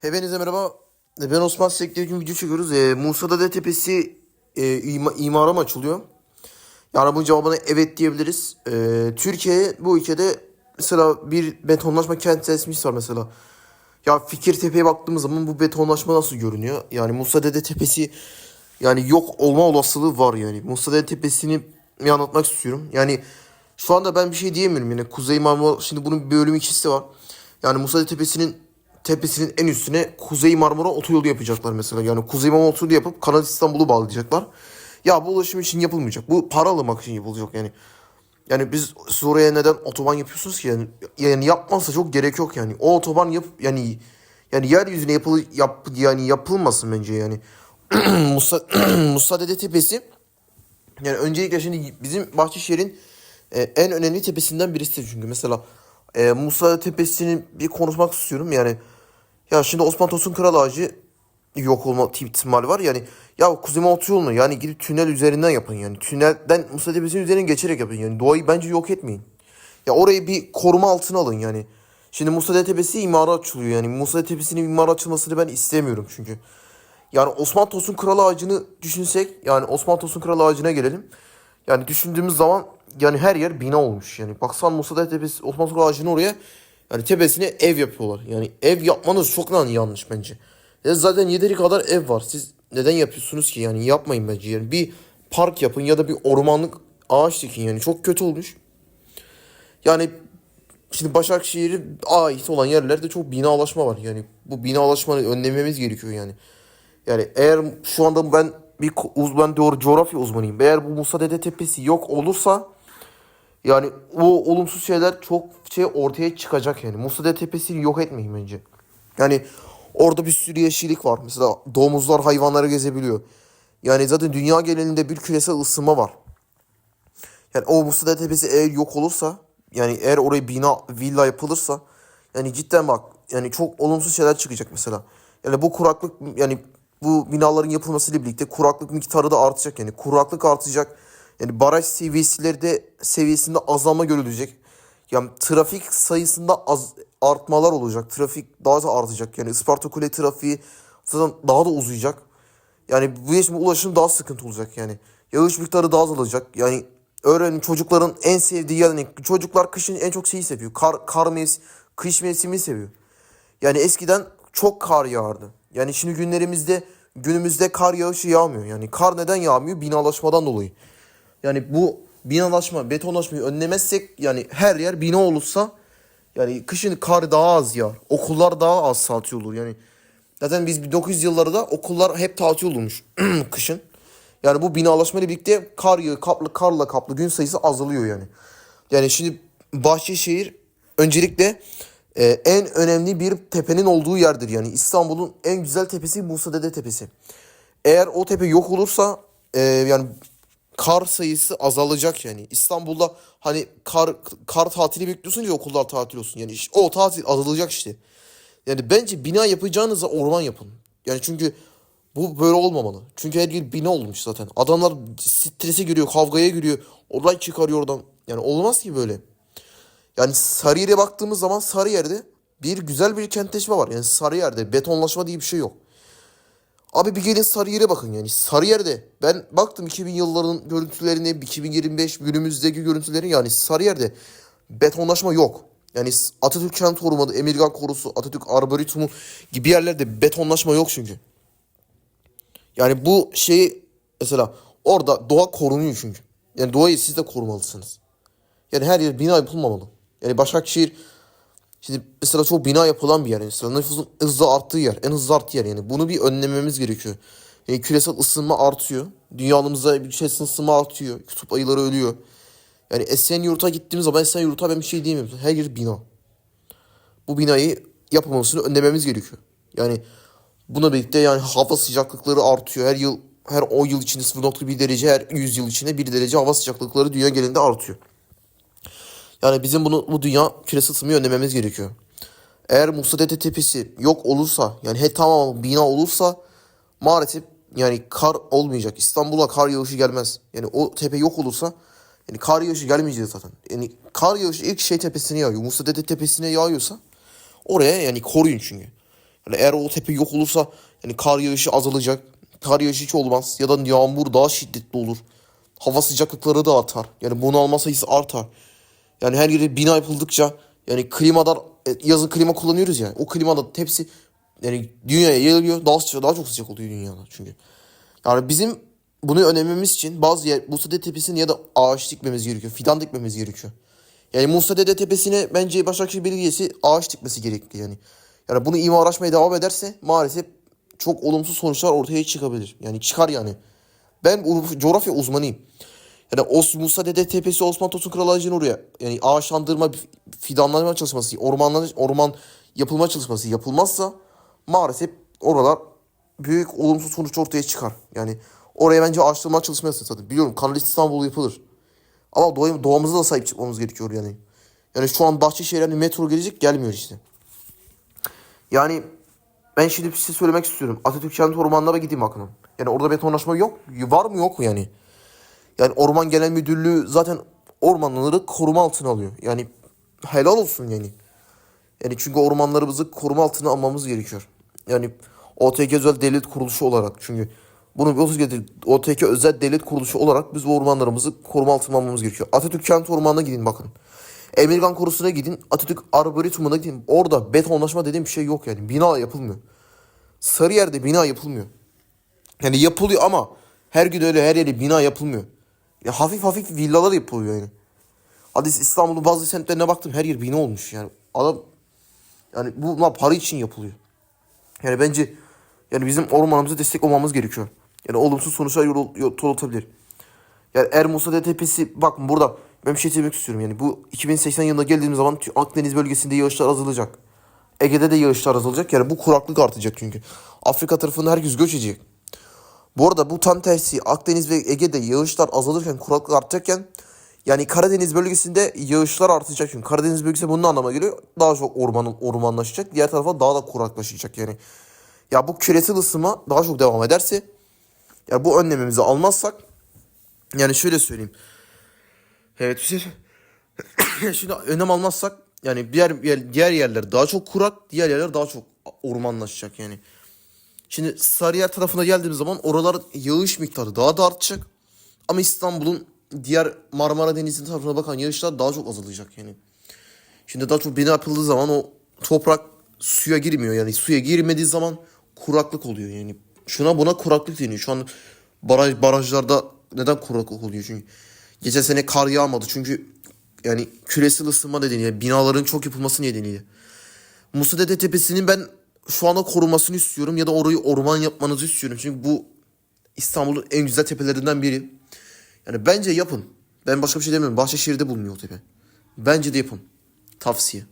Hepinize merhaba. Ben Osman Sekli bugün video çekiyoruz. E, Musa Dede Tepesi e, ima, imara mı açılıyor? Yani bunun cevabına evet diyebiliriz. E, Türkiye bu ülkede mesela bir betonlaşma kent tesisi var mesela. Ya Fikirtepe'ye baktığımız zaman bu betonlaşma nasıl görünüyor? Yani Musa Dede Tepesi yani yok olma olasılığı var yani. Musa Dede Tepesi'ni bir anlatmak istiyorum. Yani şu anda ben bir şey diyemiyorum yine. Kuzey Marmara şimdi bunun bir bölüm ikisi var. Yani Musa Dede Tepesi'nin tepesinin en üstüne Kuzey Marmara otoyolu yapacaklar mesela. Yani Kuzey Marmara otoyolu yapıp Kanal İstanbul'u bağlayacaklar. Ya bu ulaşım için yapılmayacak. Bu para almak için yapılacak yani. Yani biz oraya neden otoban yapıyorsunuz ki yani? Yani yapmazsa çok gerek yok yani. O otoban yap yani yani yeryüzüne yapıl yap yani yapılmasın bence yani. Musa Musa Dede Tepesi yani öncelikle şimdi bizim Bahçeşehir'in e, en önemli tepesinden birisi çünkü mesela e, Musa Tepesi'ni bir konuşmak istiyorum yani ya şimdi Osman Tosun Kral Ağacı yok olma ihtimali var yani ya Kuzey Otoyolu'nu yani gidip tünel üzerinden yapın yani tünelden Musa Tepesi'nin üzerinden geçerek yapın yani doğayı bence yok etmeyin. Ya orayı bir koruma altına alın yani. Şimdi Musa Tepesi imara açılıyor yani Musa Tepesi'nin imara açılmasını ben istemiyorum çünkü. Yani Osman Tosun Kral Ağacı'nı düşünsek yani Osman Tosun Kral Ağacı'na gelelim. Yani düşündüğümüz zaman yani her yer bina olmuş. Yani baksan Musa Tepesi Osman Tosun Kral Ağacı'nın oraya yani tepesine ev yapıyorlar. Yani ev yapmanız çok lan yanlış bence. Ya zaten yeteri kadar ev var. Siz neden yapıyorsunuz ki? Yani yapmayın bence. Yani bir park yapın ya da bir ormanlık ağaç dikin yani. Çok kötü olmuş. Yani Şimdi Başakşehir'e ait olan yerlerde çok binalaşma var. Yani bu binalaşmayı önlememiz gerekiyor yani. Yani eğer şu anda ben bir uzman doğru coğrafya uzmanıyım. Eğer bu Musa Dede Tepesi yok olursa yani o olumsuz şeyler çok şey ortaya çıkacak yani. Musa Tepesi'ni yok etmeyin bence. Yani orada bir sürü yeşillik var. Mesela domuzlar hayvanları gezebiliyor. Yani zaten dünya genelinde bir küresel ısınma var. Yani o Musa Tepesi eğer yok olursa yani eğer oraya bina villa yapılırsa yani cidden bak yani çok olumsuz şeyler çıkacak mesela. Yani bu kuraklık yani bu binaların yapılmasıyla birlikte kuraklık miktarı da artacak yani kuraklık artacak. Yani baraj seviyeleri de seviyesinde azalma görülecek. Yani trafik sayısında az artmalar olacak. Trafik daha da artacak. Yani Isparta Kule trafiği zaten daha da uzayacak. Yani bu yaşam ulaşım daha sıkıntı olacak yani. Yağış miktarı daha azalacak. Yani öğrenin çocukların en sevdiği yani çocuklar kışın en çok şeyi seviyor. Kar, kar mevsim, kış mevsimini seviyor. Yani eskiden çok kar yağardı. Yani şimdi günlerimizde günümüzde kar yağışı yağmıyor. Yani kar neden yağmıyor? Binalaşmadan dolayı. Yani bu binalaşma, betonlaşmayı önlemezsek yani her yer bina olursa yani kışın kar daha az yağar. Okullar daha az tatil olur. Yani zaten biz 1900 yıllarda okullar hep tatil olurmuş kışın. Yani bu binalaşmayla birlikte kar yağı kaplı karla kaplı gün sayısı azalıyor yani. Yani şimdi Bahçeşehir öncelikle e, en önemli bir tepenin olduğu yerdir. Yani İstanbul'un en güzel tepesi Musa Dede Tepesi. Eğer o tepe yok olursa e, yani kar sayısı azalacak yani. İstanbul'da hani kar kar tatili bekliyorsun ya okullar tatil olsun. Yani işte o tatil azalacak işte. Yani bence bina yapacağınıza orman yapın. Yani çünkü bu böyle olmamalı. Çünkü her yer bina olmuş zaten. Adamlar strese giriyor, kavgaya giriyor. Olay çıkarıyor oradan. Yani olmaz ki böyle. Yani Sarıyer'e baktığımız zaman Sarıyer'de bir güzel bir kentleşme var. Yani Sarıyer'de betonlaşma diye bir şey yok. Abi bir gelin Sarıyer'e bakın yani. Sarıyer'de ben baktım 2000 yılların görüntülerine, 2025 günümüzdeki görüntüleri yani Sarıyer'de betonlaşma yok. Yani Atatürk Kent Korumadı, Emirgan Korusu, Atatürk Arboretumu gibi yerlerde betonlaşma yok çünkü. Yani bu şeyi mesela orada doğa korunuyor çünkü. Yani doğayı siz de korumalısınız. Yani her yer bina yapılmamalı. Yani Başakşehir şimdi mesela çok bina yapılan bir yer. Mesela nüfusun hızla arttığı yer. En hızlı arttığı yer yani. Bunu bir önlememiz gerekiyor. Yani küresel ısınma artıyor. Dünyamızda bir şey ısınma artıyor. Kutup ayıları ölüyor. Yani Esenyurt'a gittiğimiz zaman Esenyurt'a ben bir şey diyemiyorum. Her yer bina. Bu binayı yapılmasını önlememiz gerekiyor. Yani buna birlikte yani hava sıcaklıkları artıyor. Her yıl her 10 yıl içinde 0.1 derece, her 100 yıl içinde 1 derece hava sıcaklıkları dünya genelinde artıyor. Yani bizim bunu bu dünya küresel ısınmayı önlememiz gerekiyor. Eğer Musa Dede Tepesi yok olursa yani he tamam bina olursa maalesef yani kar olmayacak. İstanbul'a kar yağışı gelmez. Yani o tepe yok olursa yani kar yağışı gelmeyecek zaten. Yani kar yağışı ilk şey tepesine yağıyor. Musa Dede Tepesi'ne yağıyorsa oraya yani koruyun çünkü. Yani eğer o tepe yok olursa yani kar yağışı azalacak. Kar yağışı hiç olmaz. Ya da yağmur daha şiddetli olur. Hava sıcaklıkları da artar. Yani bunu alma sayısı artar. Yani her yere bina yapıldıkça yani klimadan e, yazın klima kullanıyoruz ya. O klimada hepsi yani dünyaya yayılıyor. Daha sıcak, daha çok sıcak oluyor dünyada çünkü. Yani bizim bunu önememiz için bazı yer Musa Dede ya da ağaç dikmemiz gerekiyor. Fidan dikmemiz gerekiyor. Yani Musa Dede Tepesi'ne bence Başakşehir Belediyesi ağaç dikmesi gerekli yani. Yani bunu imarlaşmaya devam ederse maalesef çok olumsuz sonuçlar ortaya çıkabilir. Yani çıkar yani. Ben coğrafya uzmanıyım. Yani Os Musa Dede Tepesi Osman Tosun Kral Ağacı'nın oraya yani ağaçlandırma, fidanlanma çalışması, ormanlar, orman yapılma çalışması yapılmazsa maalesef oralar büyük olumsuz sonuç ortaya çıkar. Yani oraya bence ağaçlandırma çalışması zaten. Biliyorum Kanal İstanbul yapılır. Ama doğa, doğamıza da sahip çıkmamız gerekiyor yani. Yani şu an Bahçeşehir'e metro gelecek gelmiyor işte. Yani ben şimdi size söylemek istiyorum. Atatürk Kent Ormanlara gideyim bakın. Yani orada betonlaşma yok. Var mı yok mu yani? Yani Orman Genel Müdürlüğü zaten ormanları koruma altına alıyor. Yani helal olsun yani. Yani çünkü ormanlarımızı koruma altına almamız gerekiyor. Yani OTK özel devlet kuruluşu olarak çünkü bunu OTK özel devlet kuruluşu olarak biz bu ormanlarımızı koruma altına almamız gerekiyor. Atatürk Kent Ormanı'na gidin bakın. Emirgan Korusu'na gidin. Atatürk Arboretum'una gidin. Orada betonlaşma dediğim bir şey yok yani. Bina yapılmıyor. Sarıyer'de bina yapılmıyor. Yani yapılıyor ama her gün öyle her yere bina yapılmıyor. Ya hafif hafif villalar yapılıyor yani. Hadi İstanbul'un bazı semtlerine baktım her yer bina olmuş yani. Adam yani bunlar para için yapılıyor. Yani bence yani bizim ormanımıza destek olmamız gerekiyor. Yani olumsuz sonuçlar yol, yol, yol olabilir. Yani Er Musa Tepesi bakın burada ben bir şey söylemek istiyorum. Yani bu 2080 yılında geldiğimiz zaman Akdeniz bölgesinde yağışlar azalacak. Ege'de de yağışlar azalacak. Yani bu kuraklık artacak çünkü. Afrika tarafında herkes göç edecek. Bu arada bu tam tersi Akdeniz ve Ege'de yağışlar azalırken kuraklık artacakken yani Karadeniz bölgesinde yağışlar artacak çünkü Karadeniz bölgesi bunun anlama geliyor. Daha çok orman ormanlaşacak. Diğer tarafa daha da kuraklaşacak yani. Ya bu küresel ısınma daha çok devam ederse ya bu önlemimizi almazsak yani şöyle söyleyeyim. Evet şey Şimdi önlem almazsak yani diğer diğer yerler daha çok kurak, diğer yerler daha çok ormanlaşacak yani. Şimdi Sarıyer tarafına geldiğimiz zaman oralar yağış miktarı daha da artacak. Ama İstanbul'un diğer Marmara Denizi tarafına bakan yağışlar daha çok azalacak yani. Şimdi daha çok bina yapıldığı zaman o toprak suya girmiyor yani suya girmediği zaman kuraklık oluyor yani. Şuna buna kuraklık deniyor. Şu an baraj barajlarda neden kuraklık oluyor çünkü geçen sene kar yağmadı çünkü yani küresel ısınma nedeniyle binaların çok yapılması nedeniyle. Musa Dede Tepesi'nin ben şu anda korunmasını istiyorum ya da orayı orman yapmanızı istiyorum. Çünkü bu İstanbul'un en güzel tepelerinden biri. Yani bence yapın. Ben başka bir şey demiyorum. Bahçeşehir'de bulunuyor o tepe. Bence de yapın. Tavsiye.